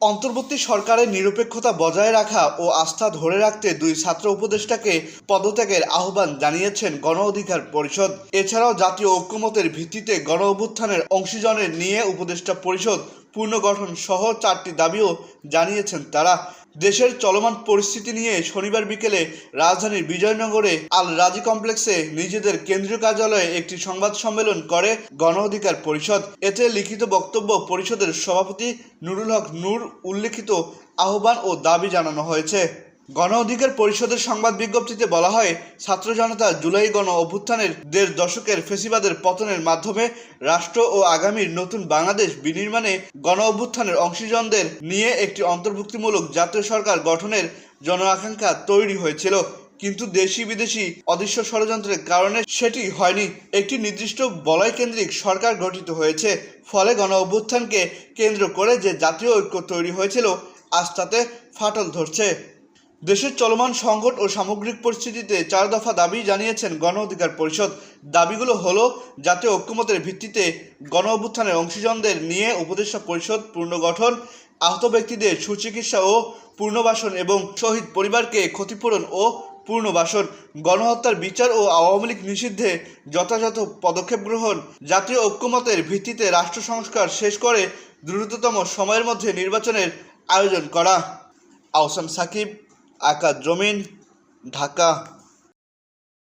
অন্তর্বর্তী সরকারের নিরপেক্ষতা বজায় রাখা ও আস্থা ধরে রাখতে দুই ছাত্র উপদেষ্টাকে পদত্যাগের আহ্বান জানিয়েছেন গণ অধিকার পরিষদ। এছাড়াও জাতীয় ঐক্যমতের ভিত্তিতে গণ অভ্যুত্থানের অংশীজনের নিয়ে উপদেষ্টা পরিষদ পুনর্গঠন সহ চারটি দাবিও জানিয়েছেন তারা। দেশের চলমান পরিস্থিতি নিয়ে শনিবার বিকেলে রাজধানীর বিজয়নগরে আল রাজি কমপ্লেক্সে নিজেদের কেন্দ্রীয় কার্যালয়ে একটি সংবাদ সম্মেলন করে গণ অধিকার পরিষদ। এতে লিখিত বক্তব্য পরিষদের সভাপতি নুরুল হক নূর উল্লেখিত আহ্বান ও দাবি জানানো হয়েছে। গণ অধিকার পরিষদের সংবাদ বিজ্ঞপ্তিতে বলা হয়, ছাত্র জনতা জুলাই গণ অভ্যুত্থানের দেড় দশকের ফেসিবাদের পতনের মাধ্যমে রাষ্ট্র ও আগামীর নতুন বাংলাদেশ বিনির্মাণে গণ অভ্যুত্থানের অংশীজনদের নিয়ে একটি অন্তর্ভুক্তিমূলক জাতীয় সরকার গঠনের জন আকাঙ্ক্ষা তৈরি হয়েছিল। কিন্তু দেশি বিদেশি অদৃশ্য ষড়যন্ত্রের কারণে সেটি হয়নি। একটি নির্দিষ্ট বলয় কেন্দ্রিক সরকার গঠিত হয়েছে। ফলে গণ অভ্যুত্থানকে কেন্দ্র করে যে জাতীয় ঐক্য তৈরি হয়েছিল, আজ তাতে ফাটল ধরছে। দেশের চলমান সংকট ও সামগ্রিক পরিস্থিতিতে চার দফা দাবি জানিয়েছেন গণ অধিকার পরিষদ। দাবিগুলো হলো, জাতীয় ঐক্যমতের ভিত্তিতে গণ অভ্যুত্থানের অংশীজনদের নিয়ে উপদেষ্টা পরিষদ পুনর্গঠন আহত ব্যক্তিদের সুচিকিৎসা ও পুনর্বাসন এবং শহীদ পরিবারকে ক্ষতিপূরণ ও পুনর্বাসন গণহত্যার বিচার ও আওয়ামী লীগ নিষিদ্ধে যথাযথ পদক্ষেপ গ্রহণ, জাতীয় ঐক্যমতের ভিত্তিতে রাষ্ট্র সংস্কার শেষ করে দ্রুততম সময়ের মধ্যে নির্বাচনের আয়োজন করা। আহসান সাকিব আকাশ জমিন ঢাকা